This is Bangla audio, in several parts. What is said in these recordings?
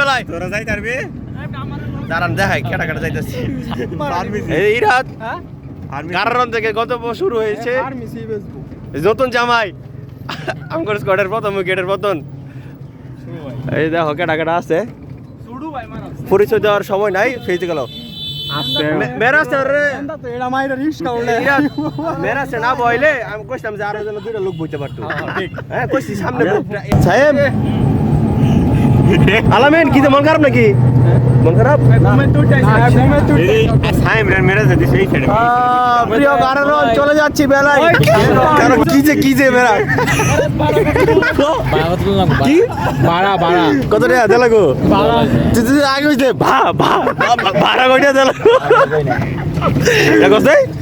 মেলায় তোরা যাই তারবি দাঁড়ান দেখাই কেটা কেটা যাইতেছি আর্মি এই রাত কারণ থেকে গল্প শুরু হয়েছে? আর্মি সি ফেসবুক নতুন জামাই। আমগর স্কোয়াডের প্রথম উইকেটের পতন এই দেখো কেটা কেটা আছে পরিচয় দেওয়ার সময় নাই ফেসে গেল রে। মাইরা রিস্কা না বইলে আমি কইতাম যে আরও যেন দুইটা লোক বইতে পারতো। হ্যাঁ কইছি সামনে সাহেব আলামিন কি মন খারাপ নাকি মন খারাপ প্রিয় কারণ চলে যাচ্ছি বেলায় কারণ কি যে কি যে বেলা কি বাড়া বাড়া কত টাকা দিলা গো তুই তুই আগে হইছে ভা ভা ভা- ভাড়া কইটা দেখছ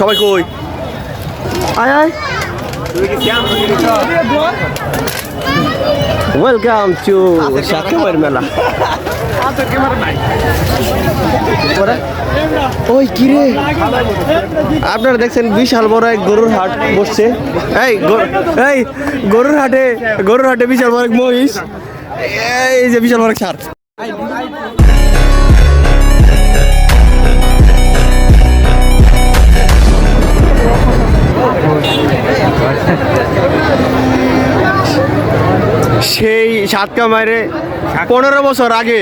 সবাই কই? আয় আয়। ওয়েলকাম টু সাতকা মেলা ওই কিরে আপনারা দেখছেন বিশাল বড় এক গরুর হাট বসছে। এই এই গরুর হাটে গরুর হাটে বিশাল বড় এক মহিষ। এই যে বিশাল বড় এক সার। সেই সাতকা মায়ের পনেরো বছর আগে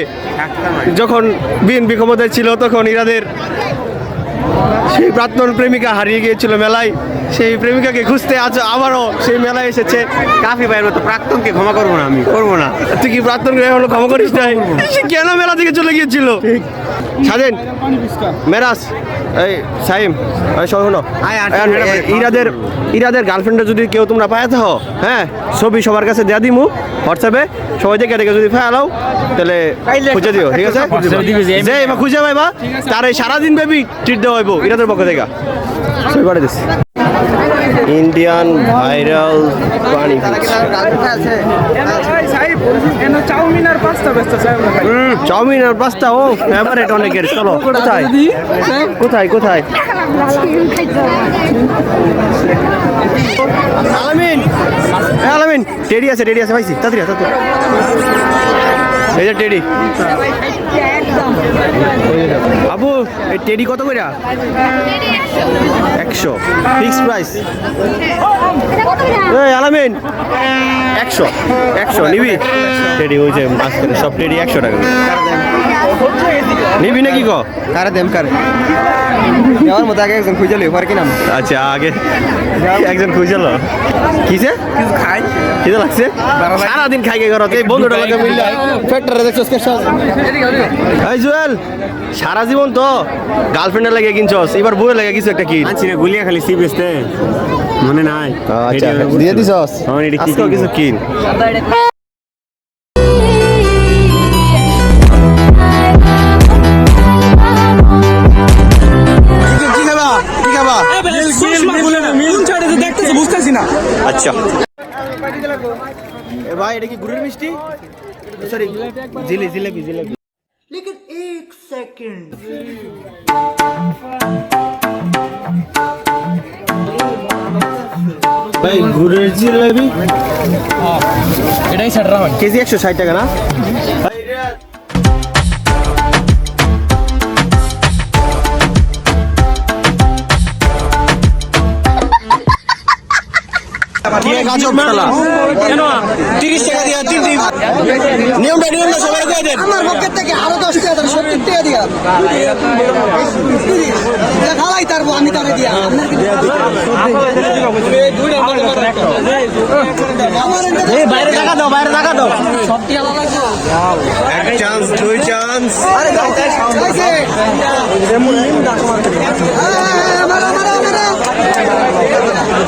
যখন বিএনপি ক্ষমতায় ছিল তখন ইরাদের সেই প্রাক্তন প্রেমিকা হারিয়ে গিয়েছিল মেলায়। সেই প্রেমিকাকে খুঁজতে আজ আবারও সেই মেলায় এসেছে। কাফি ভাইয়ের মতো প্রাক্তনকে ক্ষমা করব না আমি করব না। তুই কি প্রাক্তন হলো ক্ষমা করিস নাই? সে কেন মেলা থেকে চলে গিয়েছিল? স্বাধীন মেরাজ এই সাইম এই শোনো। ইরাদের ইরাদের গার্লফ্রেন্ডে যদি কেউ তোমরা পায় থাকো হ্যাঁ ছবি সবার কাছে দেয়া দিমু হোয়াটসঅ্যাপে সবাই দেখে দেখে যদি ফায়ালাও তাহলে খুঁজে দিও ঠিক আছে? যে খুঁজে পাইবা তার এই সারাদিন ব্যাপী ট্রিট দেওয়া হইব ইরাদের পক্ষ থেকে? ছবি পাঠিয়ে দিস। ইন্ডিয়ান ভাইরাল পানি চাউমিন আর পাস্তা ও ফেভারিট অনেকের। চলো কোথায়? কোথায় কোথায়? আলামিন আলামিন টেডি আছে টেডি আছে পাইছি তাড়াতাড়ি তাড়াতাড়ি এই যে টেডি। আবু এই টেডি কত করে একশো। Fix price. আলামিন, একশো। একশো, নিবি? টেডি ওই যে সব টেডি একশো টাকা। নিবি নাকি ক? কারে দেম কারে? আমার মতো আগে একজন খুঁজে লই পরে কি নাম? আচ্ছা আগে একজন খুঁজল কিসে খাই। খিদে লাগছে? সারাদিন খাই গে ঘরতে এই বন্ধুটা লাগে মিললে ফ্যাক্টরে দেখছস কে এই জুয়েল সারা জীবন তো গার্লফ্রেন্ডের লাগে কিনছস এবার বউয়ের লাগে কিছু একটা কিন। আনছি না গুলিয়া খালি সি মনে নাই। আচ্ছা দিয়ে দিছস? আমার এটা কিছু কিন। ভাই এটা কি গুড়ের মিষ্টি? সরি জিলি জিলেবি জিলেবি ভাই গুড়ের জিলেবি এটাই ছাড়রা হয় কেজি একশো ষাট টাকা না? নিয়মটা নিয়মটা দেন। আমার থেকে আরও দশ টাকা দেন সত্তর টাকা দিয়া। খালাই তারবো আমি তারে দিয়া। আপনার কি- আমার বাইরে টাকা দাও বাইরে টাকা দাও। এক চান্স দুই চান্স আরে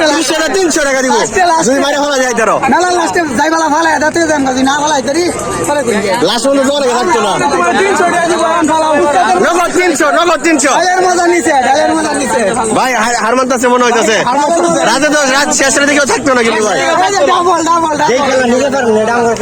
তিরিশ টাকা তিনশো টাকা দিব? যদি মারে ভালো যায় তারও মেলা লাস্টে যাই ভালো ভালো দিতে দেন যদি না ভালো তরি তাহলে কই লাস্ট পর্যন্ত তোমার থাকতো না। তোমার 300 টাকা দিব নগদ তিনশো নগদ তিনশো। ডালের মজা নিছে ডালের মজা নিছে। ভাই হার- হার মানতেছে মনে হইতেছে। রাতে তো রাত শেষের দিকেও থাকতো না কিন্তু ভাই ডাবল ডাবল ডাবল